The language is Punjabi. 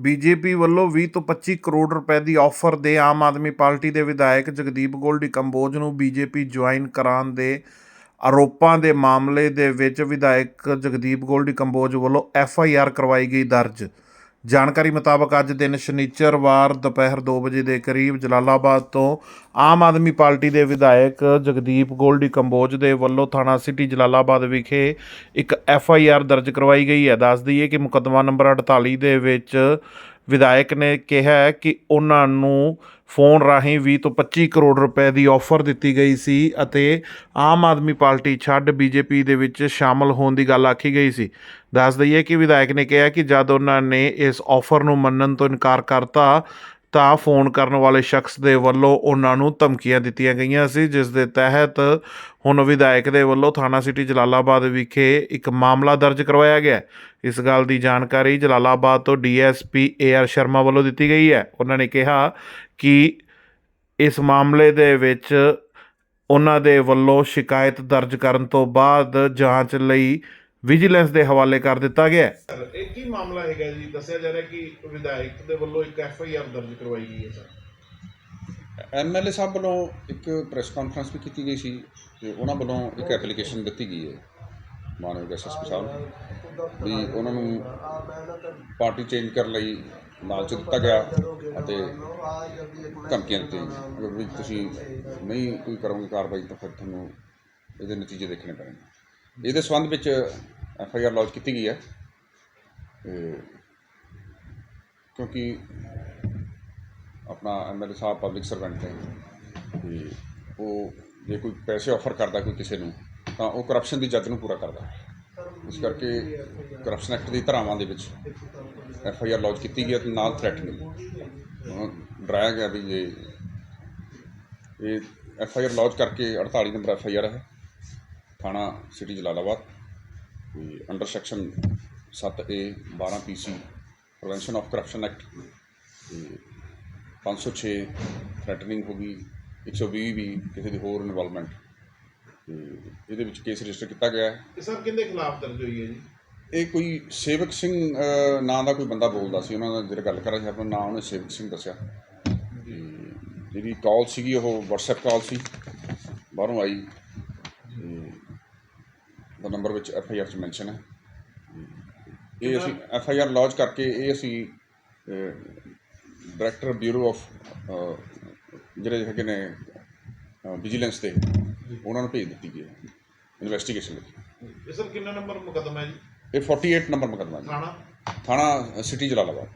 ਬੀਜੇਪੀ ਵੱਲੋਂ 20 ਤੋਂ 25 ਕਰੋੜ ਰੁਪਏ ਦੀ ਆਫਰ ਦੇ ਆਮ ਆਦਮੀ ਪਾਰਟੀ ਦੇ ਵਿਧਾਇਕ ਜਗਦੀਪ ਗੋਲਡੀ ਕੰਬੋਜ ਨੂੰ ਬੀਜੇਪੀ ਜੁਆਇਨ ਕਰਾਉਣ ਦੇ ਆਰੋਪਾਂ ਦੇ ਮਾਮਲੇ ਦੇ ਵਿੱਚ ਵਿਧਾਇਕ ਜਗਦੀਪ ਗੋਲਡੀ ਕੰਬੋਜ ਵੱਲੋਂ ਐਫ ਆਈ ਆਰ ਕਰਵਾਈ ਗਈ ਦਰਜ। ਜਾਣਕਾਰੀ ਮੁਤਾਬਕ ਅੱਜ ਦਿਨ ਸ਼ਨੀਚਰਵਾਰ ਦੁਪਹਿਰ 2 ਵਜੇ ਦੇ ਕਰੀਬ ਜਲਾਲਾਬਾਦ ਤੋਂ ਆਮ ਆਦਮੀ ਪਾਰਟੀ ਦੇ ਵਿਧਾਇਕ ਜਗਦੀਪ ਗੋਲਡੀ ਕੰਬੋਜ ਦੇ ਵੱਲੋਂ ਥਾਣਾ ਸਿਟੀ ਜਲਾਲਾਬਾਦ ਵਿਖੇ ਇੱਕ ਐਫ ਆਈ ਆਰ ਦਰਜ ਕਰਵਾਈ ਗਈ ਹੈ। ਦੱਸ ਦਈਏ ਕਿ ਮੁਕੱਦਮਾ ਨੰਬਰ 48 ਦੇ ਵਿੱਚ ਵਿਧਾਇਕ ਨੇ ਕਿਹਾ ਕਿ ਉਹਨਾਂ ਨੂੰ ਫੋਨ ਰਾਹੀਂ 20 ਤੋਂ 25 ਕਰੋੜ ਰੁਪਏ ਦੀ ਆਫਰ ਦਿੱਤੀ ਗਈ ਸੀ ਅਤੇ ਆਮ ਆਦਮੀ ਪਾਰਟੀ ਛੱਡ ਬੀਜੇਪੀ ਦੇ ਵਿੱਚ ਸ਼ਾਮਲ ਹੋਣ ਦੀ ਗੱਲ ਆਖੀ ਗਈ ਸੀ। ਦੱਸ ਦਈਏ ਕਿ ਵਿਧਾਇਕ ਨੇ ਕਿਹਾ ਕਿ ਜਦ ਉਹਨਾਂ ਨੇ ਇਸ ਆਫਰ ਨੂੰ ਮੰਨਣ ਤੋਂ ਇਨਕਾਰ ਕਰਤਾ ਤਾਂ ਫੋਨ ਕਰਨ ਵਾਲੇ ਸ਼ਖਸ ਦੇ ਵੱਲੋਂ ਉਹਨਾਂ ਨੂੰ ਧਮਕੀਆਂ ਦਿੱਤੀਆਂ ਗਈਆਂ ਸੀ, ਜਿਸ ਦੇ ਤਹਿਤ ਹੁਣ ਵਿਧਾਇਕ ਦੇ ਵੱਲੋਂ ਥਾਣਾ ਸਿਟੀ ਜਲਾਲਾਬਾਦ ਵਿਖੇ ਇੱਕ ਮਾਮਲਾ ਦਰਜ ਕਰਵਾਇਆ ਗਿਆ ਇਸ ਗੱਲ ਦੀ ਜਾਣਕਾਰੀ ਜਲਾਲਾਬਾਦ ਤੋਂ ਡੀਐਸਪੀ ਏਆਰ ਸ਼ਰਮਾ ਵੱਲੋਂ ਦਿੱਤੀ ਗਈ ਹੈ। ਉਹਨਾਂ ਨੇ ਕਿਹਾ ਕਿ ਇਸ ਮਾਮਲੇ ਦੇ ਵਿੱਚ ਉਹਨਾਂ ਦੇ ਵੱਲੋਂ ਸ਼ਿਕਾਇਤ ਦਰਜ ਕਰਨ ਤੋਂ ਬਾਅਦ ਜਾਂਚ ਲਈ ਵਿਜੀਲੈਂਸ ਦੇ ਹਵਾਲੇ ਕਰ ਦਿੱਤਾ ਗਿਆ ਹੈ। ਸਰ ਇਹ ਕੀ ਮਾਮਲਾ ਹੈਗਾ ਜੀ? ਦੱਸਿਆ ਜਾ ਰਿਹਾ ਕਿ ਵਿਧਾਇਕ ਦੇ ਵੱਲੋਂ ਇੱਕ ਐਫ ਆਈ ਆਰ ਦਰਜ ਕਰਵਾਈ ਗਈ ਹੈ ਸਰ। ਐਮਐਲਏ ਸਾਹਿਬ ਵੱਲੋਂ ਇੱਕ ਪ੍ਰੈਸ ਕਾਨਫਰੰਸ ਵੀ ਕੀਤੀ ਗਈ ਸੀ ਤੇ ਉਹਨਾਂ ਵੱਲੋਂ ਇੱਕ ਐਪਲੀਕੇਸ਼ਨ ਦਿੱਤੀ ਗਈ ਹੈ। ਮਾਨਯੋਗ ਐਸਐਸਪੀ ਸਾਹਿਬ ਨੂੰ ਵੀ ਉਹਨਾਂ ਨੂੰ ਪਾਰਟੀ ਚੇਂਜ ਕਰਨ ਲਈ ਲਾਲਚ ਦਿੱਤਾ ਗਿਆ ਅਤੇ ਧਮਕੀਆਂ ਦਿੱਤੀਆਂ ਗਈਆਂ। ਵੀ ਤੁਸੀਂ ਨਹੀਂ ਕੋਈ ਕਰੋਗੇ ਕਾਰਵਾਈ ਤਾਂ ਫਿਰ ਤੁਹਾਨੂੰ ਇਹਦੇ ਨਤੀਜੇ ਦੇਖਣੇ ਪੈਣਗੇ। ਇਹਦੇ ਸੰਬੰਧ ਵਿੱਚ ਐਫ ਆਈ ਆਰ ਲੌਂਚ ਕੀਤੀ ਗਈ ਹੈ। ਤੇ ਕਿਉਂਕਿ ਆਪਣਾ ਐਮਐਲਏ ਸਾਹਿਬ ਪਬਲਿਕ ਸਰਵੈਂਟ ਹੈ ਤੇ ਉਹ ਜੇ ਕੋਈ ਪੈਸੇ ਆਫਰ ਕਰਦਾ ਕੋਈ ਕਿਸੇ ਨੂੰ, ਤਾਂ ਉਹ ਕਰਪਸ਼ਨ ਦੀ ਜੱਜ ਨੂੰ ਪੂਰਾ ਕਰਦਾ। ਇਸ ਕਰਕੇ ਕਰਪਸ਼ਨ ਐਕਟ ਦੀ ਧਾਰਾਵਾਂ ਦੇ ਵਿੱਚ ਐਫ ਆਈ ਆਰ ਲੌਂਚ ਕੀਤੀ ਗਈ ਹੈ ਤੇ ਨਾਲ ਥ੍ਰੈਟਨਿੰਗ ਡਰਾਇਆ ਗਿਆ ਵੀ ਜੇ ਇਹ ਐਫ ਆਈ ਆਰ ਲੌਂਚ ਕਰਕੇ 48 ਨੰਬਰ ਐਫ ਆਈ ਆਰ ਹੈ। ਥਾਣਾ ਸਿਟੀ ਜਲਾਲਾਬਾਦ ਤੇ under section 7A 12 PC prevention of corruption act ਤੇ 506 ਥ੍ਰੈਟਨਿੰਗ ਹੋ ਗਈ 120 ਵੀ ਕਿਸੇ ਦੀ ਹੋਰ ਇਨਵੋਲਵਮੈਂਟ ਤੇ ਇਹਦੇ ਵਿੱਚ ਕੇਸ ਰਜਿਸਟਰ ਕੀਤਾ ਗਿਆ ਹੈ। ਇਹ ਸਰ ਕਿਹਦੇ ਖਿਲਾਫ ਦਰਜ ਹੋਈ ਹੈ ਜੀ? ਇਹ ਕੋਈ ਸੇਵਕ ਸਿੰਘ ਨਾਂ ਦਾ ਕੋਈ ਬੰਦਾ ਬੋਲਦਾ ਸੀ ਉਹਨਾਂ ਨਾਲ ਜਿਹੜਾ ਗੱਲ ਕਰ ਰਿਹਾ ਸੀ ਆਪਣਾ ਨਾਂ ਉਹਨੇ ਸੇਵਕ ਸਿੰਘ ਦੱਸਿਆ। ਤੇ ਜਿਹੜੀ ਕਾਲ ਸੀਗੀ ਉਹ WhatsApp ਕਾਲ ਸੀ ਬਾਹਰੋਂ ਆਈ। ਤੇ ਦਾ ਨੰਬਰ ਵਿੱਚ ਐਫ ਆਈ ਆਰ 'ਚ ਮੈਂਸ਼ਨ ਹੈ। ਇਹ ਅਸੀਂ ਐਫ ਆਈ ਆਰ ਲੌਂਚ ਕਰਕੇ ਇਹ ਅਸੀਂ ਡਾਇਰੈਕਟਰ ਬਿਊਰੋ ਆਫ ਜਿਹੜੇ ਹੈਗੇ ਨੇ ਵਿਜੀਲੈਂਸ ਦੇ ਉਹਨਾਂ ਨੂੰ ਭੇਜ ਦਿੱਤੀ ਗਈ ਹੈ। ਇਨਵੈਸਟੀਗੇਸ਼ਨ ਲਈ ਇਹ ਸਰ ਕਿੰਨਾ ਨੰਬਰ ਮੁਕੱਦਮਾ ਹੈ ਜੀ? ਇਹ 48 ਨੰਬਰ ਮੁਕੱਦਮਾ ਜੀ। ਥਾਣਾ? ਥਾਣਾ ਸਿਟੀ ਜਲਾਲਾਬਾਦ।